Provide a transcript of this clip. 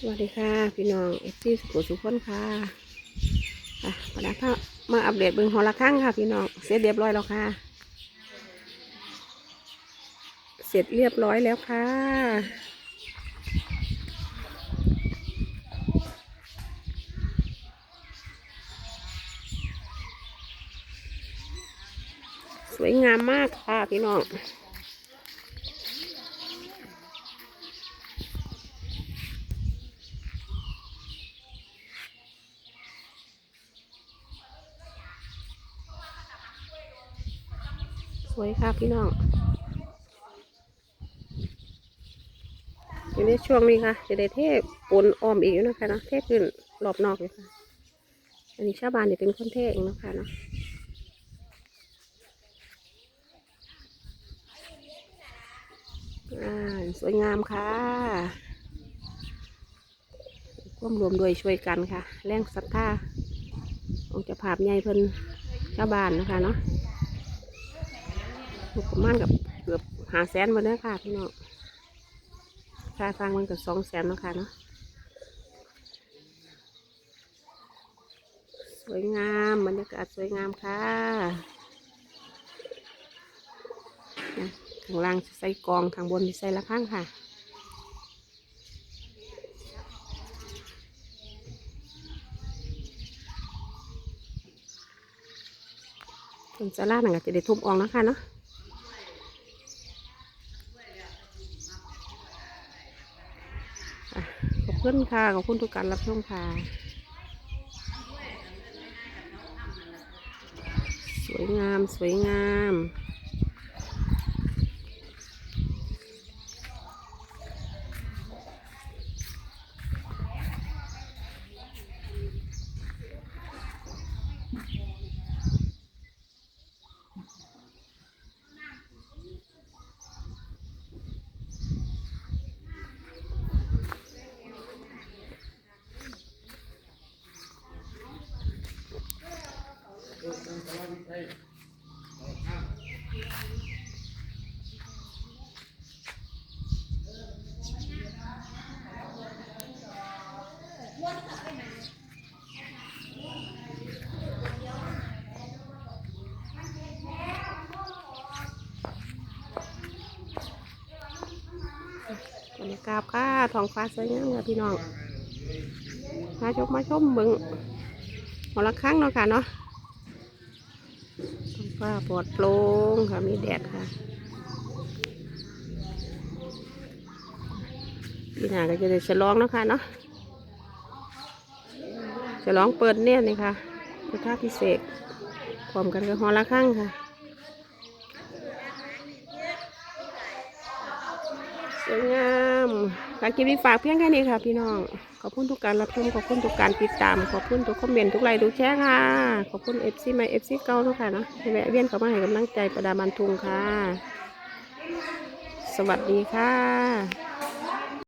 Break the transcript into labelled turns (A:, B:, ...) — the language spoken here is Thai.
A: สวัสดีค่ะ พี่น้องเอฟซีสุขสุขคนค่ะอะมาดาพามาอัปเดตเบิ่งหอละครั้งค่ะ พี่น้องเสร็จเรียบร้อยแล้วค่ะ เสร็จเรียบร้อยแล้วค่ะสวยงามมากค่ะพี่น้อง วยค่ะพี่น้องอยู่ในช่วงนี้ค่ะจะได้เทปปนออมอีกนะคะเนาะเทปขึ้นรอบนอกเลยค่ะ อันนี้ชาวบ้านจะเป็นคนเทเองนะคะเนาะสวยงามค่ะร่วมรวมด้วยช่วยกันค่ะ แรงศรัทธาองค์จะภาพใหญ่เพิ่นชาวบ้านนะคะเนาะ ประมาณกับเกือบหาแสนมาเด้อค่ะพี่น้องค่าสร้างมันกับสองแสนเนาะค่ะเนาะสวยงามบรรยากาศสวยงามค่ะข้างล่างใส่กองข้างบนใส่ละข้างค่ะส่วนสาราหนังจะได้ทุบออกนะคะเนาะ อะ ขอบคุณค่ะ ขอบคุณทุกการรับชมค่ะ สวยงาม สวยงาม บรรยากาศค่ะท้องฟ้าสวยงามค่ะพี่น้อง มาชมมาชมเบึงหอละครั้งเนาะค่ะเนาะ ว่าปลอดโปร่งค่ะมีแดดค่ะปีหน้าก็จะได้ฉลองเนาะค่ะเนาะฉลองเปิดเนี่ยนี่ค่ะพุทธาพิเศษกพร้อมกันกับหอละครั้งค่ะ สวยงามการกินมีฝากเพียงแค่นี้ค่ะ พี่น้อง ขอบคุณทุกการรับชม ขอบคุณทุกการติดตาม ขอบคุณทุกคอมเมนต์ ทุกไลค์ ทุกแชร์ค่ะ ขอบคุณเอฟซีไม่เอฟซีเก่าทุกค่ะเนาะแวะเวียนเข้ามาให้กำลังใจประดามันทุงค่ะ สวัสดีค่ะ